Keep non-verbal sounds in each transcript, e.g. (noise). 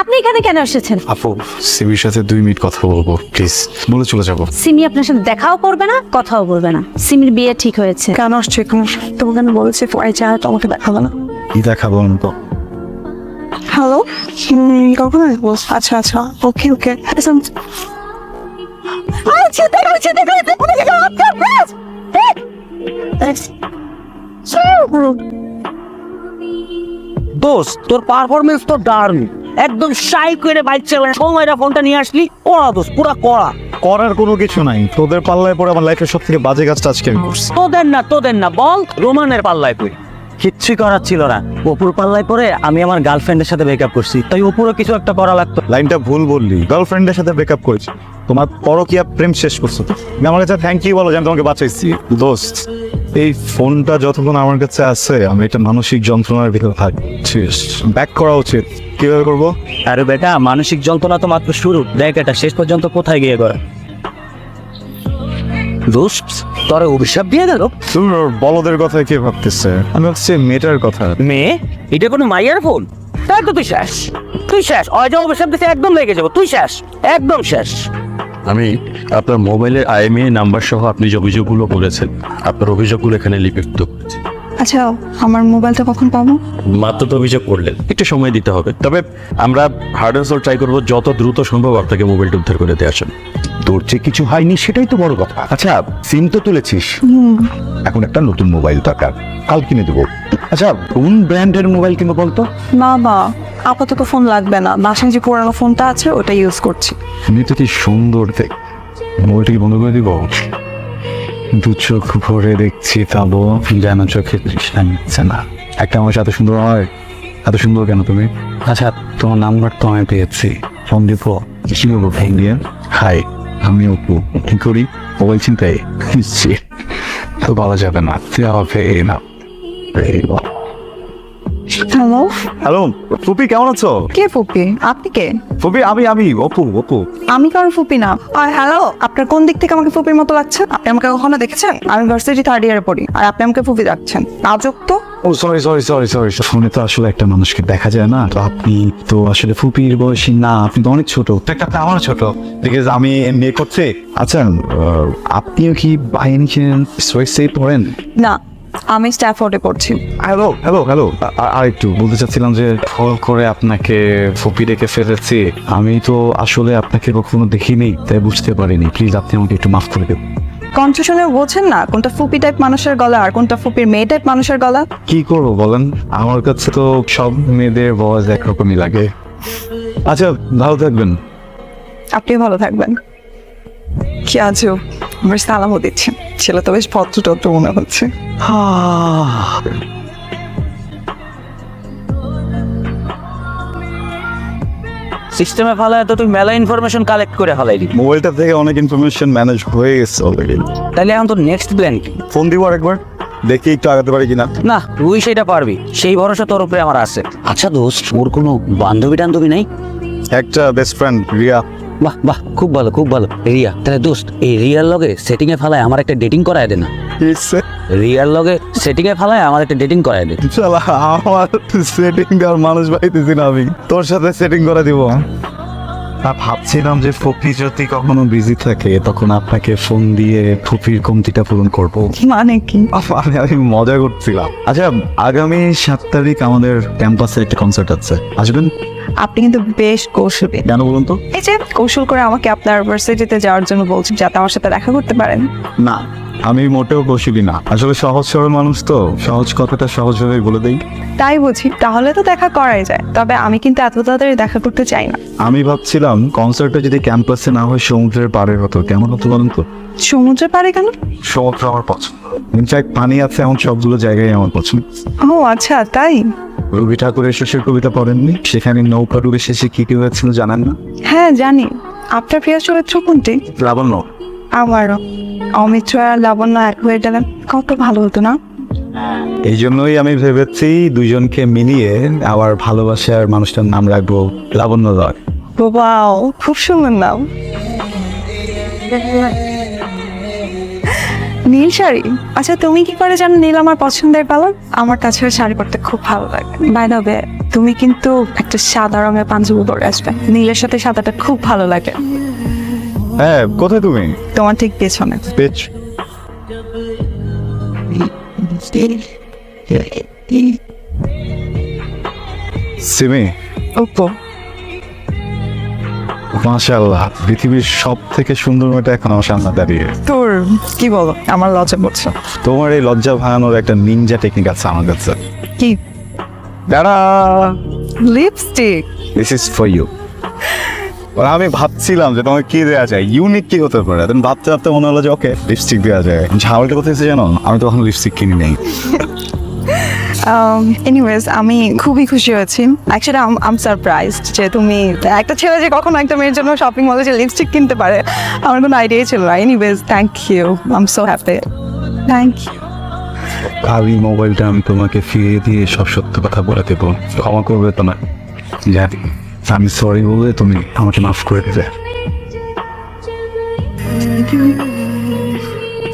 আপনি এখানে কেন এসেছেন? আপু সিমির সাথে দুই মিনিট কথা বলব প্লিজ। বলে চলে যাব। সিমি আপনার সাথে দেখাও করবে না কথাও বলবে না। সিমির বিয়ে ঠিক হয়েছে। কেন আসছে এখানে? তোমাকে কেন বলেছে পরে যা তোমাকে দেখাবো না। কি দেখাবো তো? হ্যালো কখন আসব? আচ্ছা আচ্ছা ওকে ওকে। দোস্ত তোর পারফরমেন্স তো দারুণ। একদম শাই করে বাইক চালান সময়টা ফোনটা নিয়ে আসলি। কড়া দোস্ত পুরা কড়া। করার কোনো কিছু নাই। তোদের পাল্লায় পরে আমার লাইফের সব থেকে বাজে কাজটা আজকে আমি করছি। তোদের না তোদের না বল। রোমানের পাল্লায় তুই কিচ্ছুই করার ছিল না। অপুর পাল্লায় পরে আমি আমার গার্লফ্রেন্ডের সাথে ব্রেকআপ করছি। তাই অপুরও কিছু একটা করা লাগতো। লাইনটা ভুল বললি। গার্লফ্রেন্ডের সাথে ব্রেকআপ করেছি। তোমার পরকিয়া প্রেম শেষ করছ। তুমি আমার কাছে থ্যাংক ইউ বলো যে আমি তোমাকে বাঁচাইছি। দোস্ত। এই ফোনটা যতক্ষণ আমার কাছে আছে আমি এটা মানসিক যন্ত্রণার ভিতরে থাকি। ব্যাক করা উচিত। কীভাবে করব? আরে বেটা মানসিক যন্ত্রণা তো মাত্র শুরু। দেখ এটা শেষ পর্যন্ত কোথায় গিয়ে করে দোস্ত তোর অভিশাপ দিয়ে গেল? তুমি বলদের কথা কে ভাবতেছে? আমি হচ্ছে মেয়েটার কথা। মেয়ে? এটা কোনো মাইয়ার ফোন? তাই তো তুই শেষ। তুই শেষ। অয় অভিশাপ দিতে একদম লেগে যাব। তুই শেষ। একদম শেষ। আমি আপনার মোবাইলের আইএমএ নাম্বার সহ আপনি যে অভিযোগগুলো করেছেন আপনার অভিযোগগুলো এখানে লিপিবদ্ধ করেছি। আচ্ছা আমার মোবাইলটা কখন পাবো? মাত্র তো অভিযোগ করলেন। একটু সময় দিতে হবে। তবে আমরা হার্ড অ্যান্ড সোল ট্রাই করব যত দ্রুত সম্ভব আপনাকে মোবাইলটা উদ্ধার করে দিয়ে আসেন তোর যে কিছু হয়নি সেটাই তো বড় কথা। আচ্ছা সিম তো তুলেছিস। এখন একটা নতুন মোবাইল দরকার। কাল কিনে দেবো। আচ্ছা কোন ব্র্যান্ডের মোবাইল কিনবো বলতো? না বা আপাতত ফোন লাগবে না। বাসায় যে পুরানো ফোনটা আছে, ওটা ইউজ করছি। তো কি সুন্দর দেখ। মোবাইলটা কি বন্ধ করে দিব? দু চোখ ভরে দেখছি তাবো, যেন চোখে তৃষ্ণা নিচ্ছে না। একটা আমার এত সুন্দর হয়। এত সুন্দর কেন তুমি? আচ্ছা তোমার নাম্বার তো আমি পেয়েছি। ফোন দিব কি বলব ফোন হাই আমি অপু। কি করি? মোবাইল নিচ্ছি তো বলা যাবে না। তুই হবে না। হ্যালো হ্যালো ফুপি কেমন আছো? কে ফুপি? আপনি কে? ফুপি আমি আমি অপু অপু। আমি কারও ফুপি না। আর হ্যালো আপনার কোন দিক থেকে আমাকে ফুপির মতো লাগছে? আপনি আমাকে কখনো দেখেছেন? আমি ভার্সিটি থার্ড ইয়ারে পড়ি আর আপনি আমাকে ফুপি ডাকছেন। নাজুক তো? ও সরি সরি সরি সরি ফোনে তো আসলে একটা মানুষকে দেখা যায় না। তো আপনি তো আসলে ফুপির বয়সী না আপনি তো অনেক ছোট। তো একটা আপনি আমারও ছোট। বিকজ আমি বিয়ে করছি আচ্ছা আপনিও কি বাহিনী ছিলেন সোয়েসে পড়েন? না। আমি স্ট্যাফোর্ডে পড়ছি। হ্যালো হ্যালো হ্যালো আর একটু বলতে চাচ্ছিলাম যে ফল করে আপনাকে ফুপি ডেকে ফেলেছি। আমি তো আসলে আপনাকে কখনো দেখিনি তাই বুঝতে পারিনি। প্লিজ আপনি আমাকে একটু মাফ করে দেবেন কণ্ঠ শুনে বোঝেন না কোনটা ফুপি টাইপ মানুষের গলা আর কোনটা ফুপির মেয়ে টাইপ মানুষের গলা? কি করব বলেন? আমার কাছে তো সব মেয়েদের ভয়েস একরকমই লাগে। আচ্ছা ভালো থাকবেন। আপনিও ভালো থাকবেন। কি আছো আমার সালামও দিচ্ছেন ছেলে তো বেশ ভদ্র টদ্র মনে হচ্ছে। সিস্টেমে ফালায় তো তুই মেলা ইনফরমেশন কালেক্ট করে ফেলাইলি। মোবাইলটা থেকে অনেক ইনফরমেশন ম্যানেজ হয়ে গেছে অলরেডি তাহলে এখন তোর নেক্সট প্ল্যান কি? ফোন দিব আরেকবার দেখি একটু আগাতে পারি কিনা। না তুই সেটা পারবি সেই ভরসা তোর উপরে আমার আছে। আচ্ছা দোস্ত ওর কোনো বান্ধবী টান্ধবী নাই? একটা বেস্ট ফ্রেন্ড রিয়া। বাহ বাহ খুব ভালো খুব ভালো। রিয়া তাহলে দোস্ত এই রিয়ার লগে সেটিং এ ফেলায় আমার একটা ডেটিং করায় দে না। রিয়ার লগে সেটিং এ ফেলায় আমার একটা ডেটিং করায় দে। শালা আমার সেটিং দেওয়ার মানুষ পাইতেছি না আমি। তোর সাথে সেটিং করে দিব। তা ভাবছিলাম যে ফুপি যদি কখনো বিজি থাকে তখন আপনাকে ফোন দিয়ে ফুপির কমতিটা পূরণ করব। মানে কি? মানে আমি মজা করছিলাম। আচ্ছা আগামী সাত তারিখ আমাদের ক্যাম্পাসে একটা কনসার্ট আছে। আসবেন? আপনি কিন্তু বেশ কৌশলী। কেন বলুন তো? এই যে কৌশল করে আমাকে আপনার ভার্সিটিতে যাওয়ার জন্য বলছেন যাতে আমার সাথে দেখা করতে পারেন। না আমি মোটেও কৌশলী না। আসলে সহজ সরল মানুষ তো সহজ কথাটা সহজভাবে বলে দেই। তাই বুঝি তাহলে তো দেখা করাই যায়। তবে আমি কিন্তু এত তাড়াতাড়ি দেখা করতে চাই না। আমি ভাবছিলাম কনসার্টটা যদি ক্যাম্পাসে না হয় সমুদ্রের পাড়ে হতো। কেমন হতো বলুন তো? সমুদ্রে পারে কেন? সমুদ্র আমার পছন্দ। ইনফ্যাক্ট পানি আছে এমন সবগুলো জায়গায় আমার পছন্দ। ও আচ্ছা তাই? রবি ঠাকুরের শেষের কবিতা পড়েননি? সেখানে নৌকা ডুবে শেষে কি কি হয়েছিল জানেন না? হ্যাঁ জানি। আপনার প্রিয় চরিত্র কোনটি? লাবণ্য আমারও। অমিত আর লাবণ্য এক হয়ে গেলেন কত ভালো হতো না? এই জন্যই আমি ভেবেছি দুজনকে মিলিয়ে আমার ভালোবাসার মানুষটার নাম রাখব লাবণ্য রয় বাবাও খুব সুন্দর নাম। নীল শাড়ি? আচ্ছা তুমি কি করে জানো নীল আমার পছন্দের কালার আমার তাছাড়া শাড়ি পরতে খুব ভালো লাগে। বাই দ্য তুমি কিন্তু একটা সাদা রঙের পাঞ্জাবি পরে আসবে। নীলের সাথে সাদাটা খুব ভালো লাগে। হ্যাঁ কোথায় তুমি? তোমার ঠিক পেছনে। পেচ সিমি। ওপো। মাশাআল্লাহ পৃথিবীর সব থেকে সুন্দর মেয়েটা এখন আমার সামনে দাঁড়িয়ে। তোর কি বলো? আমার লজ্জা পড়ছে তোমার এই লজ্জা ভাঙানোর একটা নিনজা টেকনিক আছে আমার কাছে। কি? দাঁড়া। Lipstick this is for you আমি ভাবছিলাম যে তোমাকে কি দেওয়া যায়? ইউনিক কি হতে পারে? তুমি ভাবতে ভাবতে মনে হলো যে ওকে লিপস্টিক দেওয়া যায়। ঝামেলটা কোথায় এসে জানো? আমি তখন লিপস্টিক কিনি নেই। এনিওয়েজ (laughs) Um, আমি খুবই খুশি হয়েছি। অ্যাকচুয়ালি আম সারপ্রাইজড যে তুমি একটা ছেলে যে কখনো একটা মেয়ের জন্য শপিং মলে যে লিপস্টিক কিনতে পারে আমার কোনো আইডিয়াই ছিল না। Anyways thank you I am so happy thank you ভাবি মোবাইলটা আমি তোমাকে ফিরিয়ে দিয়ে সব সত্য কথা বলে দেবো। ক্ষমা করবে তো না? জানি। আমি সরি বলে তুমি আমাকে মাফ করে দেবে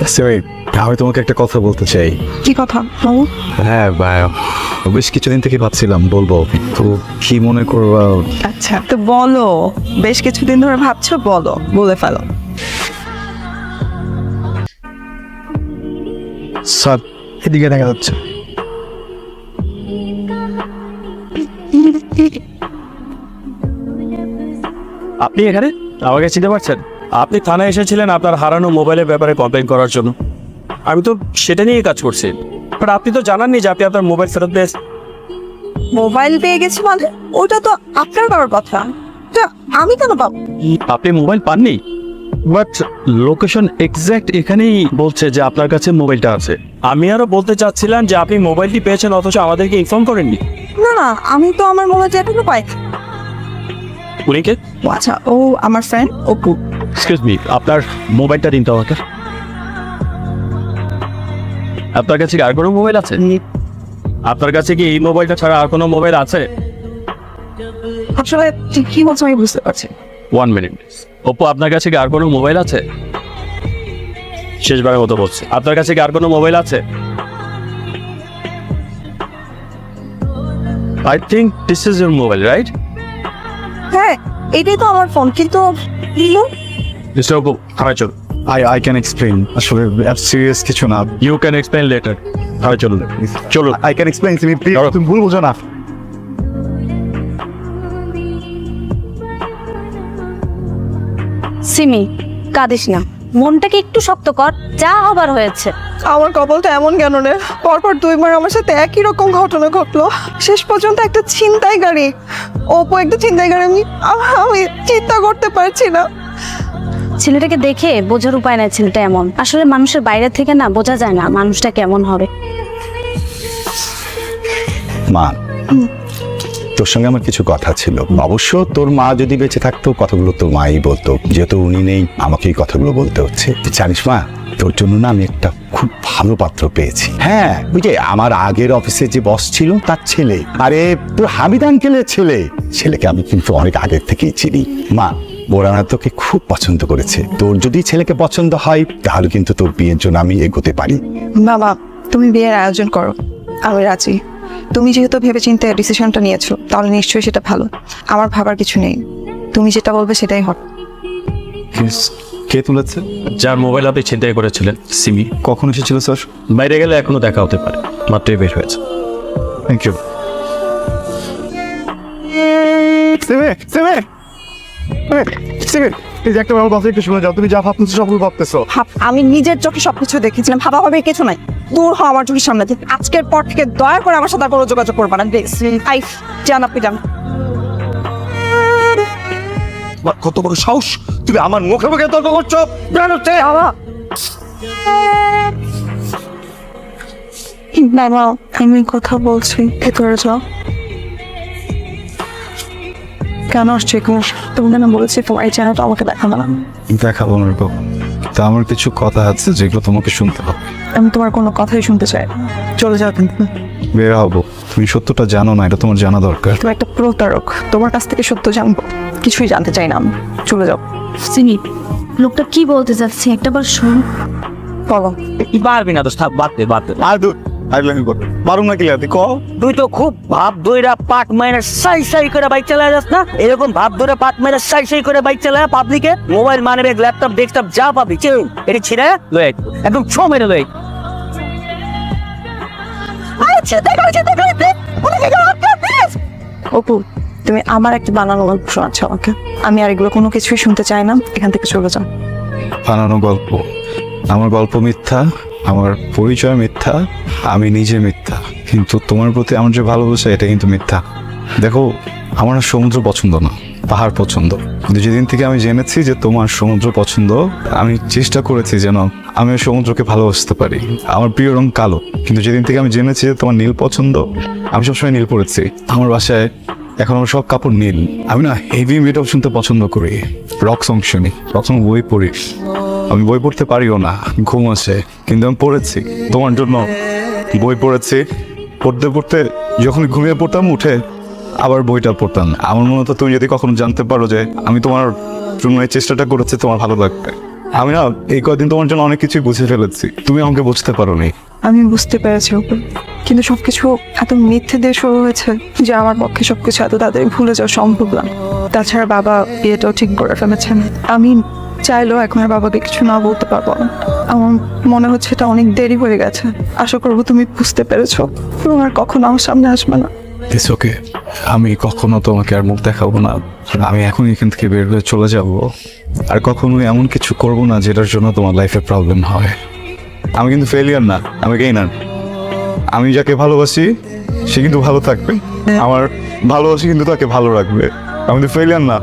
সরি আমি তোমাকে একটা কথা বলতে চাই। কি কথা হ্যাঁ ভাই বেশ কিছুদিন থেকে ভাবছিলাম বলব। তো কি মনে করবা? আচ্ছা তো বলো বেশ কিছুদিন ধরে ভাবছ বলো বলে ফেলো। স্যার এদিকে দেখা যাচ্ছে। আপনি এখানে? আমাকে চিনতে পারছেন? আপনি থানায় এসেছিলেন আপনার হারানো মোবাইলের ব্যাপারে কমপ্লেন করার জন্য। আমি তো সেটা নিয়ে কাজ করছি। বাট আপনি তো জানাননি যে আপনি আপনার মোবাইল ফেরত পেয়েছেন মোবাইল পেয়ে গেছি মানে ওটা তো আপনার বাবার কথা। তা আমি কেন পাবো? আপনি মোবাইল পাননি? বাট লোকেশন এক্স্যাক্ট এখানেই বলছে যে আপনার কাছে মোবাইলটা আছে। আমি আরও বলতে চাচ্ছিলাম যে আপনি মোবাইলটি পেয়েছেন অথচ আমাদেরকে ইনফর্ম করেননি। না না আমি তো আমার মোবাইলটা এখনও পাই উনিকে? ও আচ্ছা ও আমার ফ্রেন্ড অপু। এক্সকিউজ মি আপনার মোবাইলটা দিন তো আমাকে। আপনার কাছে কি আর কোনো মোবাইল আছে? আপনার কাছে কি এই মোবাইলটা ছাড়া আর কোনো মোবাইল আছে? আসলে ঠিক কি বলছো আমি বুঝতে পারছি ওয়ান মিনিট ওপো আপনার কাছে কি আর কোনো মোবাইল আছে? শেষবারের মতো বলছি। আপনার কাছে কি আর কোনো মোবাইল আছে? I think this is your mobile right হ্যাঁ এটাই তো আমার ফোন কিন্তু মিস্টার থানায় চলুন। আই আই ক্যান এক্সপ্লেন আসলে সিরিয়াস কিছু না। ইউ ক্যান এক্সপ্লেন লেটার থানায় চলুন। চলুন। আই ক্যান এক্সপ্লেন তুমি প্লিজ তুমি ভুল বোঝো না। সিমি কাঁদিস না। মনটাকে একটু শক্ত কর যা হবার হয়েছে। আমার কপালটা এমন কেন রে? পরপর দুইবার আমার সাথে একই রকম ঘটনা ঘটলো। শেষ পর্যন্ত একটা ছিনতাই গাড়ি। ওপো একটা ছিনতাই গাড়ি আমি আমি চিন্তা করতে পারছি না। ছেলেটাকে দেখে বোঝার উপায় নাই ছেলেটা এমন। আসলে মানুষের বাইরে থেকে না বোঝা যায় না মানুষটা কেমন হবে। মা তোর সঙ্গে আমার কিছু কথা ছিল। অবশ্য তোর মা যদি বেঁচে থাকতো, কথাগুলো তোর মাই বলতো। যেহেতু উনি নেই, আমাকে এই কথাগুলো বলতে হচ্ছে। জানিস মা, তোর জন্য না আমি একটা খুব ভালো পাত্র পেয়েছি। হ্যাঁ ওই যে আমার আগের অফিসে যে বস ছিল, তার ছেলে। আরে, তোর হামিদ আঙ্কেলের ছেলে? ছেলেকে আমি কিন্তু অনেক আগের থেকেই চিনি। মা ওরা না তোকে খুব পছন্দ করেছে। তোর যদি ছেলেকে পছন্দ হয়, তাহলে কিন্তু তোর বিয়ের জন্য আমি এগোতে পারি। বাবা, তুমি বিয়ের আয়োজন করো। আমি রাজি। তুমি যেহেতু ভেবে চিন্তে ডিসিশনটা নিয়েছো তাহলে নিশ্চয়ই সেটা ভালো। আমার ভাবার কিছু নেই। তুমি যেটা বলবে সেটাই হবে। কে তুলেছে? যার মোবাইল আপনি ছিনতাই করেছিলেন সিমি। কখন এসেছিল স্যার? বাইরে গেলে এখনও দেখা হতে পারে। মাত্রই বের হয়েছে। থ্যাংক ইউ সেমে! সেমে সেমে! এই যে একটা আমার কথা একটু শুনে যাও তুমি যা ভাবতেছো সবগুলো ভাবতেছো। ভাব আমি নিজের চোখে সবকিছু দেখেছিলাম ভাবা ভাবে কিছু নাই। দূর হও আমার চোখের সামনে থেকে আজকের পর থেকে দয়া করে আমার সাথে আর কোনো যোগাযোগ করবে না প্লিজ আই জান আপনি যান তোমার কত বড় সাহস তুমি আমার মুখে মুখে তর্ক করছ। বের হচ্ছে বাবা বাবা আমি কথা বলছি ভেতরে যাও। কেন আসছে এখানে? তুমি কেন বলেছি তোমার এই চ্যানেলটা আমাকে দেখানো না। দেখাবো না বাবু তা আমার কিছু কথা আছে যেগুলো তোমাকে শুনতে হবে। আমি তোমার কোনো কথাই শুনতে চাই না। চলে যাও কিন্তু বের হব। তুমি সত্যটা জানো না এটা তোমার জানা দরকার। তুমি একটা প্রতারক তোমার কাছ থেকে সত্য জানব। কিছুই জানতে চাই না আমি। চলে যাও। সিমি লোকটা কি বলতে চাচ্ছে একটাবার শোন। বলো। পারবি না তো? বাদ দে বাদ দে। আর দূর। আইলামি কর পারুম না কি ক তুই তো খুব ভাব দইরা পাট মাইরা সাই সাই করে বাইক চালায় যাস না? এরকম ভাব ধরে পাট মাইরা সাই সাই করে বাইক চালায় পাবলিকে মোবাইল মানে ব্যাগ ল্যাপটপ ডেস্কটপ যা পাবি চেউ এটি ছিঁড়ে লয়ে একদম ছ মেরে লয়ে। অপু তুমি আমার একটা বানানো গল্প শোনাচ্ছ আমাকে। আমি আর এগুলো কোনো কিছুই শুনতে চাই না। এখান থেকে চলে যাও। বানানো গল্প? আমার গল্প মিথ্যা? আমার পরিচয় মিথ্যা, আমি নিজে মিথ্যা। কিন্তু তোমার প্রতি আমার যে ভালোবাসা, এটা কিন্তু মিথ্যা। দেখো, আমার সমুদ্র পছন্দ না, পাহাড় পছন্দ। কিন্তু যেদিন থেকে আমি জেনেছি যে তোমার সমুদ্র পছন্দ, আমি চেষ্টা করেছি যেন আমি সমুদ্রকে ভালোবাসতে পারি। আমার প্রিয় রং কালো। কিন্তু যেদিন থেকে আমি জেনেছি যে তোমার নীল পছন্দ, আমি সবসময় নীল পড়েছি আমার বাসায় এখন আমার সব কাপড় নীল। আমি না হেভি মেটাল শুনতে পছন্দ করি। রক সং শুনি রক সং বই পড়ি। আমি বই পড়তে পারিও না, ঘুম আসে কিন্তু আমি পড়েছি। তোমার জন্য বই পড়েছি। পড়তে পড়তে যখন ঘুমিয়ে পড়তাম, উঠে আবার বইটা পড়তাম। আমার মনে হতো তুমি যদি কখনো জানতে পারো যে আমি তোমার জন্য এই চেষ্টাটা করেছি, তোমার ভালো লাগবে। আমি না, এই কদিন তোমার জন্য অনেক কিছুই বুঝে ফেলেছি। তুমি আমাকে বুঝতে পারো নি আমি বুঝতে পেরেছি অপু, কিন্তু সবকিছু এত মিথ্যে দিয়ে শুরু হয়েছে যে আমার পক্ষে সবকিছু এত তাড়াতাড়ি ভুলে যাওয়া সম্ভব না। তাছাড়া বাবা বিয়েটাও ঠিক করে ফেলেছেন। আমি চাইলেও এখন আর বাবাকে কিছু না বলতে পারব না। আমার মনে হচ্ছে এটা অনেক দেরি হয়ে গেছে। আশা করব তুমি বুঝতে পেরেছ। তুমি আর কখনো আমার সামনে আসবে না। ইটস ওকে আমি কখনো তোমাকে আর মুখ দেখাবো না। আমি এখন এখান থেকে বের হয়ে চলে যাব। আর কখনো এমন কিছু করব না যেটার জন্য তোমার লাইফে প্রবলেম হয়। আমি কিন্তু ফেলিয়ার না। আমি গেইনার আমি যাকে ভালোবাসি সে কিন্তু ভালো থাকবে। আমার ভালোবাসি কিন্তু তাকে ভালো রাখবে। আমি তো ফেলিয়ার না।